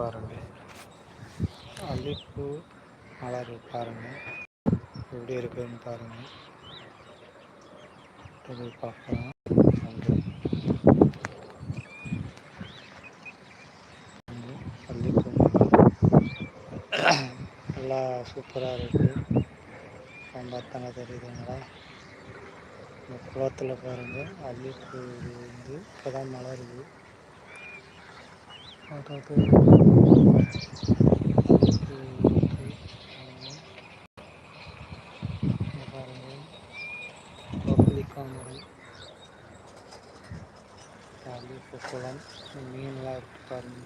பாருங்கள் அல்லிப்பூ மலர் பாருங்கள் எப்படி இருக்குதுன்னு பாருங்கள் போய் பார்க்கலாம். அல்லிப்பூ நல்லா சூப்பராக இருக்குது ரொம்ப அத்தனை தெரியுதுங்களா இந்த குளத்தில் பாருங்கள் அல்லிப்பூ வந்து இப்போ தான் மலருது அதாவது அல்லிப்பூ இருக்கு. இங்க பாருங்க பப்ளிக்கா மரம் அல்லிப்பூ குளம் இந்த மீன்லாம் இருக்கு பாருங்க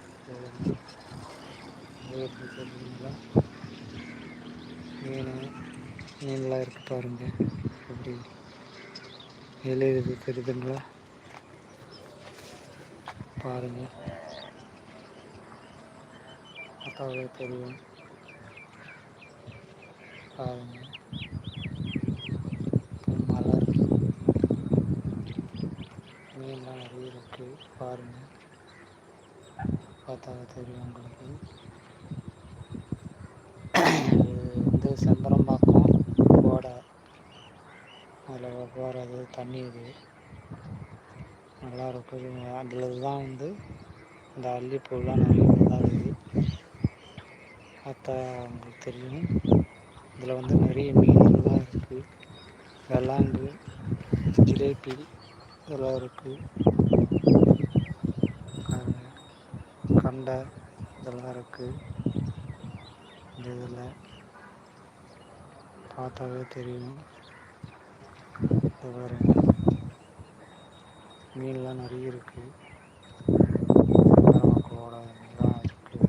மீன் மீன்லாம் இருக்கு பாருங்க அப்படி எழுது தெரியுதுங்களா பாருங்க. பார்த்தாவே தெரியும். பாருங்க மலர். மீன்லாம் நிறைய இருக்கு. பாருங்க. பார்த்தாவே தெரியும் உங்களுக்கு. வந்து செம்பரம்பாக்கம் ஓடை அதில் போகிறது தண்ணி இது. நல்லா இருக்கும். அதில் தான் வந்து இந்த அல்லிப்பூலாம் நிறைய உண்டாகுது பார்த்தா உங்களுக்கு தெரியும். இதில் வந்து நிறைய மீன்கள்லாம் இருக்குது வெள்ளாங்கு ஜிலேபி இதெல்லாம் இருக்குது கண்டை இதெல்லாம் இருக்குது இந்த இதில் பார்த்தாவே தெரியும். இது பாருங்க. மீன்லாம் நிறைய இருக்குது கோடை எல்லாம் இருக்குது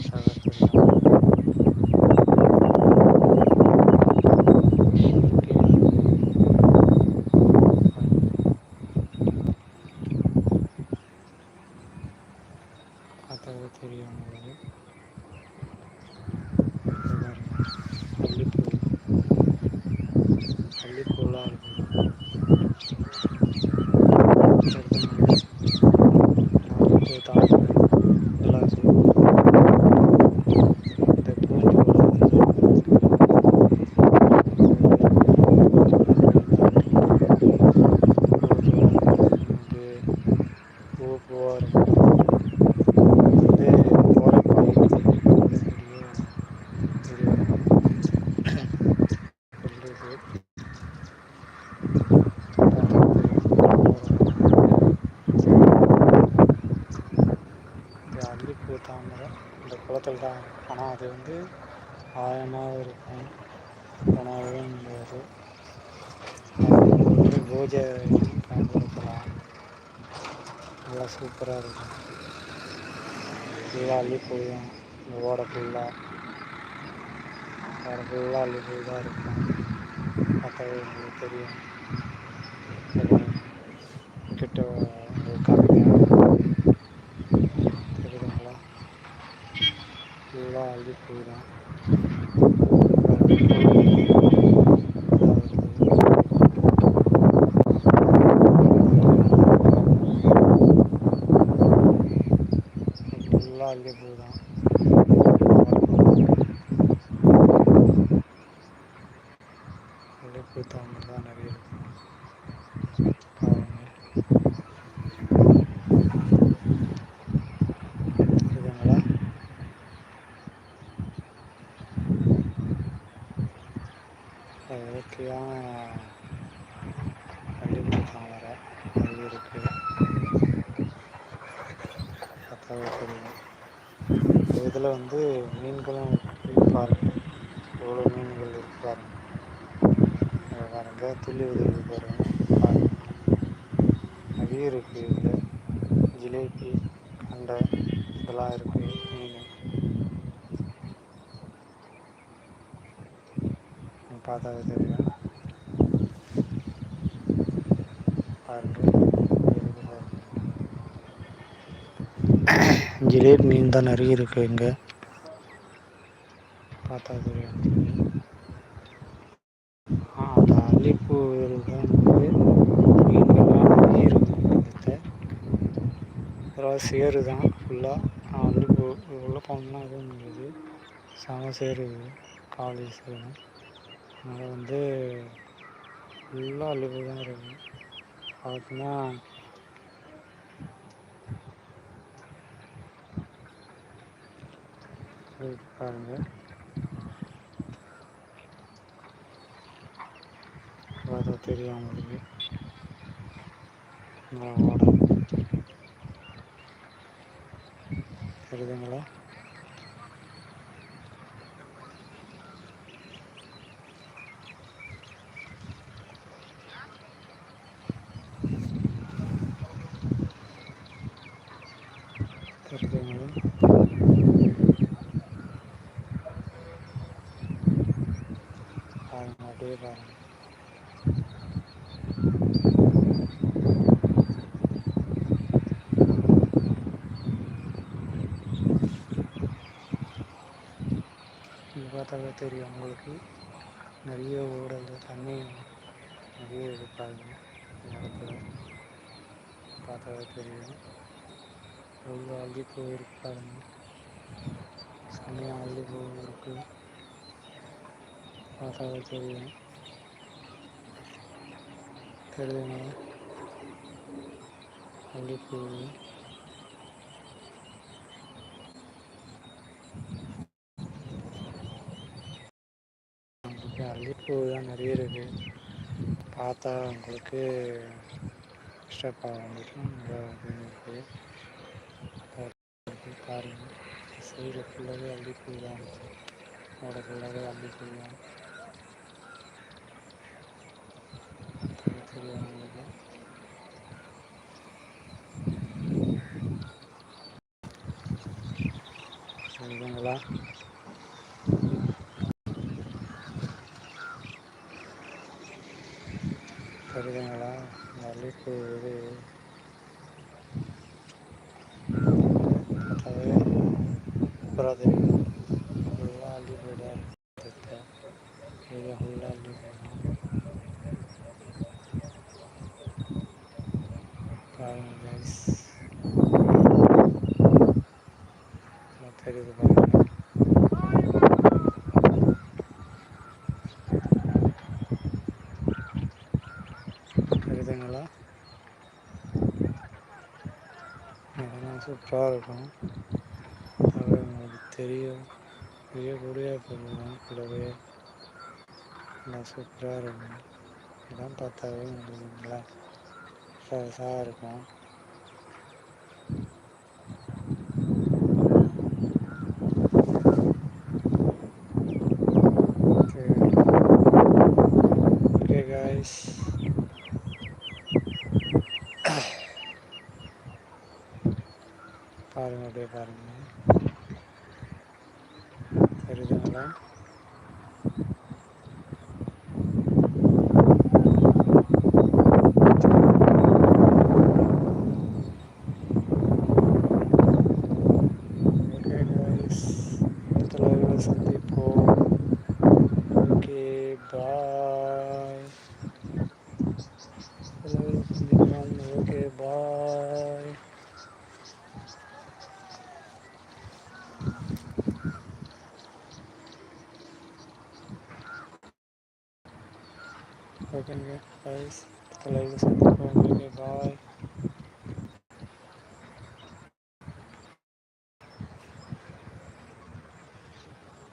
பார்த்தாவே தெரியும் பார்த்தாவே தெரியும் உங்களுக்கு இது பாருங்க அல்லிப்பூ அல்லிப்பூலாம் இருக்குது அல்லிப்பூ தாமரை எல்லாம் இருக்குது இந்த பூஞ்சோலை வந்து பூ பூவாக இருக்கும் வந்து ஓரப்பாய் சொல்லுது இந்த அல்லிப்பூ தாமரை இந்த தான். ஆனால் அது வந்து ஆழமாக இருக்கும். உணவு முடியாது பூஜை பயன்படுத்தலாம். நல்லா சூப்பராக இருக்கும். ஃபுல்லாக அள்ளி தான் இந்த ஓடை ஃபுல்லாக வேறு ஃபுல்லாக அல்லிப்பூ தான் இருக்கும். பார்த்தாவே உங்களுக்கு தெரியும் அப்புறம் கிட்ட உங்களுக்கு காமிக்கிறேன் தெரியுதுங்களா ஃபுல்லாக அல்லிப்பூ தான் ஃபுல்லாக அல்லிப்பூ தான் அல்லிப்பூ தாமரை தான் நிறைய இருக்கும் பாருங்க இயற்கையான அல்லிப்பூ தாமரை நிறைய இருக்குது தெரியும் இதில் வந்து மீன்களும் இருக்குது பாருங்க எவ்வளோ மீன்கள் இருக்கு பாருங்க பாருங்க துள்ளி உதவி பாருங்க பாருங்க நிறைய இருக்குது இதில். ஜிலேபி அண்டை இதெல்லாம் இருக்குது மீன். நீங்க பார்த்தாவே தெரியும் பாருங்க இருக்கு பாருங்க. ஜிலேபி மீன் தான் நிறைய இருக்குது இங்கே. பார்த்தா தெரியும். ஆ அந்த அல்லிப்பூ தான் வந்து மீன்கள்லாம் நிறைய இருக்குது அப்புறம் சேரு தான் ஃபுல்லாக வந்து உள்ளே போனோம்னா எதுவும் முடியாது. செம சேரு காலேஜ் அதனால் வந்து ஃபுல்லாக அழிப்பு தான் இருக்கும் பார்த்தீங்கன்னா பாருங்கள் பார்த்தா தெரியும் உங்களுக்கு. ஓட தெரியுதுங்களா பாருங்க அப்படியே பாருங்க இங்கே தெரியும். உங்களுக்கு நிறைய ஓடுறது தண்ணி நிறைய இருப்பாங்க பார்த்தா தெரியும். எவ்வளோ அள்ளி போயிருக்கு பாருங்க செம்மையாக அள்ளி போயிருக்கு. பார்த்தா தெரியும். தெரியுங்க அள்ளி அல்லிப்பூ தான் நிறைய இருக்குது பார்த்தா உங்களுக்கு இஷ்டப்பா இருக்குது பாருங்கள் சைடில் ஃபுல்லாகவே அள்ளிப்பூ தான் இருக்குது ஓட ஃபுல்லாகவே அள்ளிப்பூ தான். தெரியும் உங்களுக்கு சரிங்களா தெரியுதுங்களா இந்த அள்ளிப்பூ இது. பார்த்தாவே சூப்பராக தெரியும் ஃபுல்லாக அள்ளிப்பூ தான் இருக்குது இது ஃபுல்லாக அள்ளிப்பூ தான் பாருங்க கைஸ் தெரியுது பாருங்க தெரியுதுங்களா அதெல்லாம் சூப்பராக இருக்கும். அது உங்களுக்கு தெரியும். பெரிய கூடிய போடுவோம் கூடவே. நல்லா சூப்பராக இருக்கும். இதெல்லாம் பார்த்தாவே உங்களுக்கு நல்லா ஃப்ரெஷ்ஷாக இருக்கும். பாருங்கள் அப்படியே பாருங்கள் தெரியுதுங்களா Okay, good, guys. Like, subscribe, bye.